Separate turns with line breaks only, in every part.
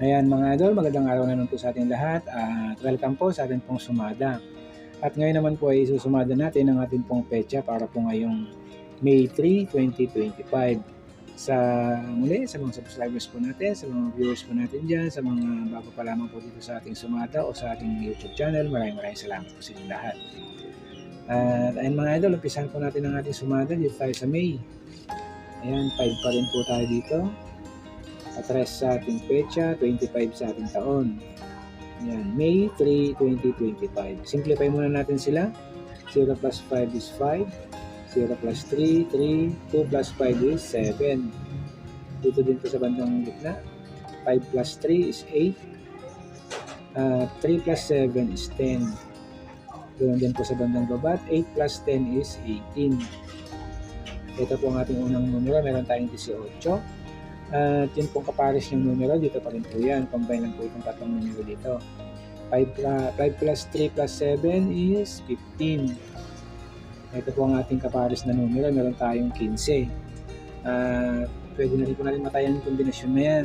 Ayan mga idol, magandang araw na naman po sa ating lahat at welcome po sa ating pong sumada. At ngayon naman po ay isusumada natin ang ating pong petsa para po ngayong May 3, 2025. Sa muli, sa mga subscribers po natin, sa mga viewers po natin dyan, sa mga bago pa lamang po dito sa ating sumada o sa ating YouTube channel, maraming maraming salamat po sa inyong lahat. At ayun mga idol, umpisahan po natin ang ating sumada dito tayo sa May. Ayan, 5 pa rin po tayo dito. Atres sa ating pecha, 25 sa ating taon. Ayan, May 3, 2025. Simplify muna natin sila. 0 plus 5 is 5. 0 plus 3, 3. 2 plus 5 is 7. Dito din po sa bandang gitna. 5 plus 3 is 8. Uh, 3 plus 7 is 10. Doon din po sa bandang baba. 8 plus 10 is 18. Ito po ang ating unang numero. Meron tayong 18. At yun pong kapares ng numero, dito pa rin po yan. Combine lang po itong tatlong numero dito. 5, uh, 5 plus 3 plus 7 is 15. Ito po ang ating kapares na numero. Meron tayong 15. Uh, pwede na rin po natin matayan yung kombinasyon na yan.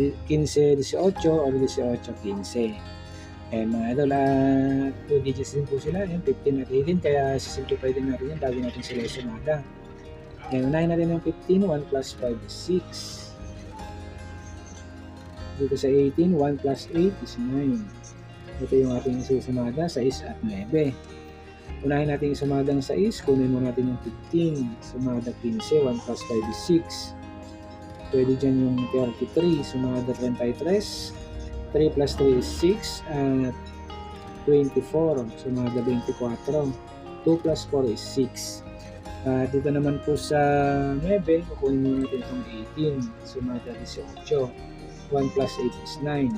15, 18 or 18, 15. Eh, mga idol, uh, 2 digits din po sila. Yan, 15 at 18. Kaya sisimplify din natin yan bago natin sila isumada. Ngayon, unahin natin yung 15. 1 plus 5 is 6. Dito sa 18, 1 plus 8 is 9. Ito yung ating susumada, 6 at 9. Unahin natin yung sumadang 6, kunin mo natin yung 15. Sumada 15, 1 plus 5 is 6. Pwede dyan yung 33, sumada 33. 3 plus 3 is 6 at 24, sumada 24. 2 plus 4 is 6. Uh, dito naman po sa 9, kukunin mo natin itong 18, sumada 18. 1 plus 8 is 9.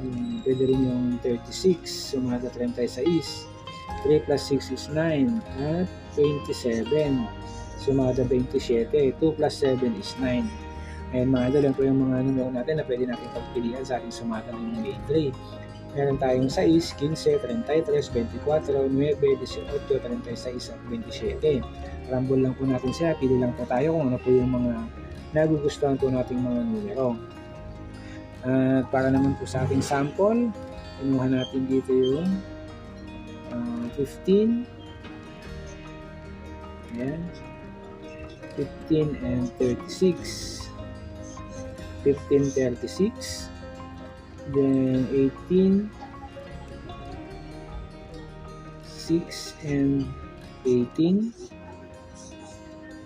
Um, pwede rin yung 36, sumada 36. 3 plus 6 is 9 at 27 sumada 27 2 plus 7 is 9 and mga idol yan po yung mga numero natin na pwede natin pagpilian sa ating sumada ng 3 meron tayong 6, 15, 33, 24, 9, 18, 36 at 27 rambol lang po natin siya pili lang po tayo kung ano po yung mga nagugustuhan po nating mga numero. At para naman po sa ating sample kinuha natin dito yung uh, 15 Ayan. 15 and 36 15 36 then 18 6 and 18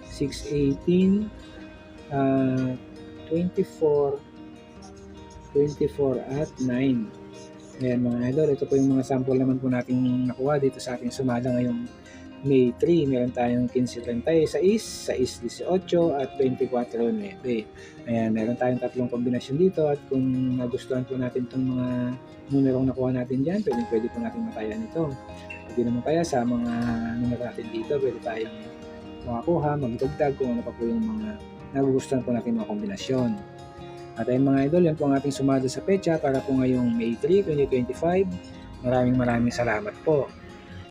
6 18 uh, 24 24 at 9 Ayan mga idol, ito po yung mga sample naman po natin nakuha dito sa ating sumada ngayong May 3. Meron tayong 15.36, 6.18 at 24.9. Ayan, meron tayong tatlong kombinasyon dito at kung nagustuhan po natin itong mga numerong nakuha natin dyan, pwede, pwede po natin matayan ito. Pwede naman kaya sa mga numero natin dito, pwede tayong makakuha, magdagdag kung ano pa po yung mga nagugustuhan po natin mga kombinasyon. At ayun mga idol, yan po ang ating sumada sa pecha para po ngayong May 3, 2025. Maraming maraming salamat po.